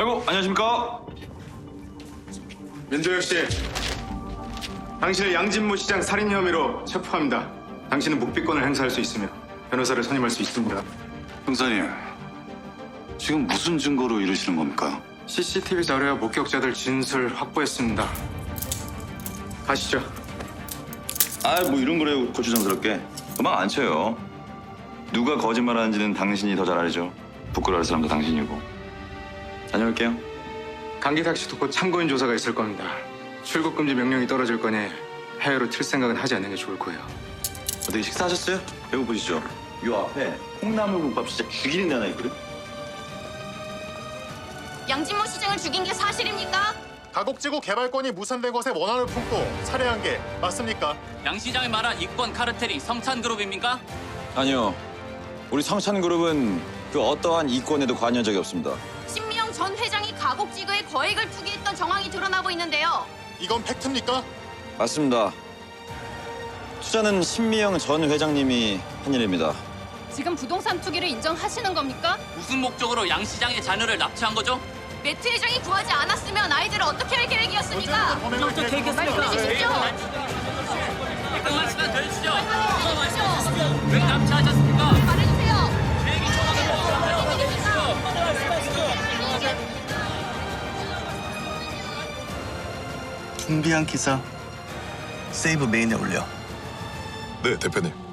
아이고 안녕하십니까? 민조혁 씨, 당신을 양진모 시장 살인 혐의로 체포합니다. 당신은 묵비권을 행사할 수 있으며 변호사를 선임할 수 있습니다. 형사님 지금 무슨 증거로 이러시는 겁니까? CCTV 자료와 목격자들 진술 확보했습니다. 가시죠. 아 뭐 이런 거래 고추장스럽게 그만 안 쳐요. 누가 거짓말하는지는 당신이 더 잘 알죠. 부끄러워할 사람도 당신이고. 다녀올게요. 강기 닥치도 곧 참고인 조사가 있을 겁니다. 출국 금지 명령이 떨어질 거니 해외로 튈 생각은 하지 않는 게 좋을 거예요. 어떻게 식사하셨어요? 배고프시죠? 요 앞에 콩나물국밥 진짜 죽이는 데 하나 있거든? 양진모 시장을 죽인 게 사실입니까? 가곡지구 개발권이 무산된 것에 원한을 품고 살해한 게 맞습니까? 양 시장이 말한 이권 카르텔이 성찬그룹입니까? 아니요. 우리 성찬그룹은 그 어떠한 이권에도 관여한 적이 없습니다. 전 회장이 가곡지구에 거액을 투기했던 정황이 드러나고 있는데요. 이건 팩트입니까? 맞습니다. 투자는 신미영 전 회장님이 한 일입니다. 지금 부동산 투기를 인정하시는 겁니까? 무슨 목적으로 양 시장의 자녀를 납치한 거죠? 매트 회장이 구하지 않았으면 아이들을 어떻게 할 계획이었습니까? 범행을 말씀해 주십시오. 끝날 시간 더 주시죠. 말해주십시오. 왜 납치하셨습니까? 준비한 기사 세이브 메인에 올려. 네, 대표님.